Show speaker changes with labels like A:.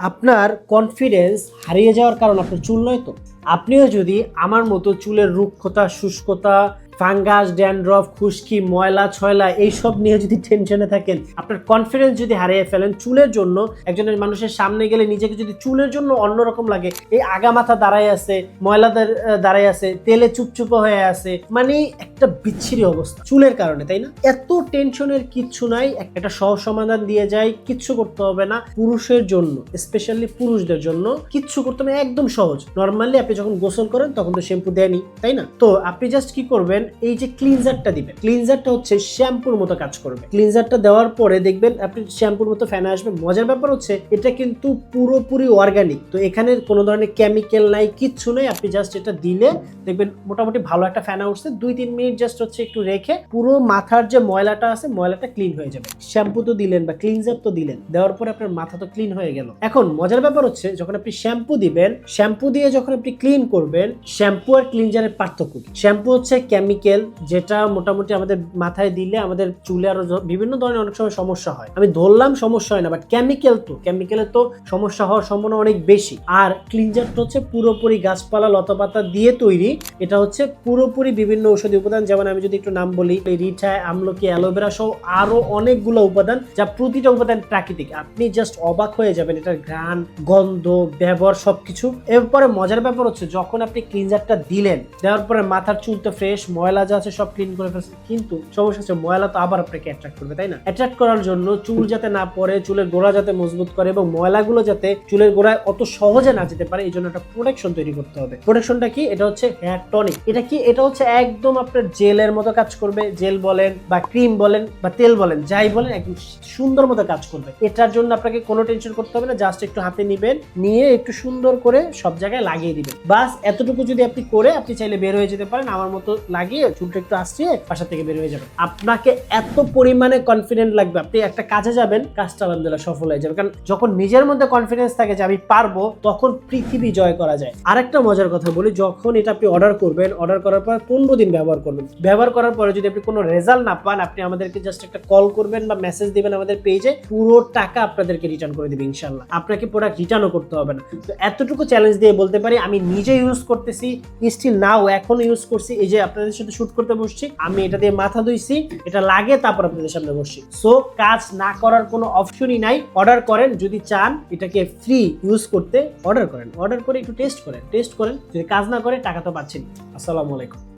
A: আপনার কনফিডেন্স হারিয়ে যাওয়ার কারণ আপনার চুল নয় তো। আপনিও যদি আমার মতো চুলের রুক্ষতা শুষ্কতা ফাঙ্গাস, ড্যান্ড্রফ, খুশকি, ময়লা, ছয়লা, এইসব নিয়ে যদি টেনশনে থাকেন, আপনার কনফিডেন্স যদি হারিয়ে ফেলেন চুলের জন্য, একজনের মানুষের সামনে গেলে নিজেকে যদি চুলের জন্য অন্যরকম লাগে, এই আগা মাথা দাঁড়ায় আছে, ময়লা দাঁড়- দাঁড়ায় আছে, তেলে চুপচুপ হয়ে আছে মানে একটা বিচ্ছিরি অবস্থা, চুলের কারণে, তাই না? এত টেনশনের কিচ্ছু নাই একটা সহজ সমাধান দিয়ে যায়, কিচ্ছু করতে হবে না, পুরুষের জন্য স্পেশালি পুরুষদের জন্য, কিচ্ছু করতে হবে একদম সহজ। নর্মালি আপনি যখন গোসল করেন, তখন তো শ্যাম্পু দেয়নি তাই না? তো আপনি জাস্ট কি করবেন এই যে ক্লিনজারটা দিবেন ক্লিনজারটা হচ্ছে শ্যাম্পুর মতো কাজ করবে। ক্লিনজারটা দেওয়ার পরে দেখবেন আপনি শ্যাম্পুর মতো ফ্যানে আসবে। মজার ব্যাপার হচ্ছে, এটা কিন্তু পুরোপুরি অর্গানিক তো এখানে কোনো ধরনের কেমিক্যাল নাই, কিচ্ছু নেই। আপনি জাস্ট এটা দিলে দেখবেন মোটামুটি ভালো একটা ফ্যানা উঠছে। দুই তিন মিনিট জাস্ট হচ্ছে একটু রেখে পুরো মাথার যে ময়লাটা আছে, ময়লাটা ক্লিন হয়ে যাবে। শ্যাম্পু তো দিলেন বা ক্লিনজার তো দিলেন। দেওয়ার পরে আপনার মাথা তো ক্লিন হয়ে গেল। এখন মজার ব্যাপার হচ্ছে, যখন আপনি শ্যাম্পু দিবেন শ্যাম্পু দিয়ে যখন আপনি ক্লিন করবেন শ্যাম্পু আর ক্লিনজারের পার্থক্য শ্যাম্পু হচ্ছে কেমিক্যাল যেটা মোটামুটি আমাদের মাথায় দিলে আমাদের চুলে আরও বিভিন্ন ধরনের অনেক সময় সমস্যা হয়। আমি ধরলাম সমস্যা হয় না বাট কেমিক্যাল তো। কেমিক্যালের তো সমস্যা হওয়ার সম্ভাবনা অনেক বেশি। আর ক্লিনজারটা হচ্ছে পুরোপুরি গাছপালা, লতাপাতা দিয়ে তৈরি। এটা হচ্ছে পুরোপুরি বিভিন্ন ঔষধি উপাদান। যেমন আমি যদি একটু নাম বলি রিঠায় আমলকি অ্যালোভেরা সহ আরও অনেকগুলো উপাদান, যা প্রতিটা উপাদান প্রাকৃতিক। আপনি জাস্ট অবাক হয়ে যাবেন এটার ঘ্রাণ, গন্ধ, ব্যবহার, সবকিছু। এরপরে মজার ব্যাপার হচ্ছে, যখন আপনি ক্লিনজারটা দিলেন, দেওয়ার পরে মাথার চুল তো ফ্রেশ ময়লা যা আছে সব ক্লিন করে ফেলছে। কিন্তু সমস্যা হচ্ছে ময়লা তো আবার আপনাকে অ্যাট্রাক্ট করবে, তাই না? অ্যাট্রাক্ট করার জন্য চুল যাতে না পড়ে, চুলের গোড়া যাতে মজবুত করে এবং ময়লাগুলো যাতে চুলের গোড়ায় অত সহজে না যেতে পারে, এই জন্য একটা প্রোটেকশন তৈরি করতে হবে। প্রোটেকশনটা কি? এটা হচ্ছে হেয়ার টনিক এটা কি? এটা হচ্ছে একদম আপনার জেলের মতো কাজ করবে, জেল বলেন বা ক্রিম বলেন বা তেল বলেন, যাই বলেন, একদম সুন্দর মতো কাজ করবে। এটার জন্য আপনাকে কোনো টেনশন করতে হবে না জাস্ট একটু হাতে নিবেন, নিয়ে একটু সুন্দর করে সব জায়গায় লাগিয়ে দিবেন। বাস, এতটুকু যদি আপনি করে আপনি চাইলে বের হয়ে যেতে পারেন, আমার মতো লাগিয়ে চুলটা একটু আসছিয়ে বাসা থেকে বের হয়ে যাবেন। আপনাকে এত পরিমাণে কনফিডেন্ট লাগবে। আপনি একটা কাজে যাবেন, কাজটা আলহামদুলিল্লাহ সফল হয়ে যাবে। কারণ যখন নিজের মধ্যে কনফিডেন্স থাকে যে আমি পারব, তখন পৃথিবী জয় করা যায়। আরেকটা মজার কথা বলি, যখন এটা আপনি অর্ডার করবেন অর্ডার করার পর পনেরো দিন ব্যবহার করবেন। ব্যবহার করার পরে যদি আপনি কোনো রেজাল্ট না পান, আপনি আমাদেরকে জাস্ট একটা কল করবেন বা মেসেজ দিবেন আমাদের পেজে পুরো টাকা আপনাদেরকে রিটার্ন করে দিবে ইনশাল্লাহ আপনাকে প্রোডাক্ট রিটার্নও করতে হবে না। তো এতটুকু চ্যালেঞ্জ দিয়ে বলতে পারি, আমি নিজে ইউজ করতেছি স্টিল নাও এখন ইউজ করছি, এই যে আপনাদের সাথে শুট করতে বসছি, আমি এটা দিয়ে মাথা ধুইছি, এটা লাগে, তারপর আপনাদের সামনে বসছি। সো কাজ না করার কোনো অপশনই নাই। অর্ডার করেন, যদি চান, এটাকে ফ্রি ইউজ করতে অর্ডার করেন। অর্ডার করে একটু টেস্ট করেন। টেস্ট করেন, যদি কাজ না করে, টাকা তো পাচ্ছেন আসসালামু আলাইকুম।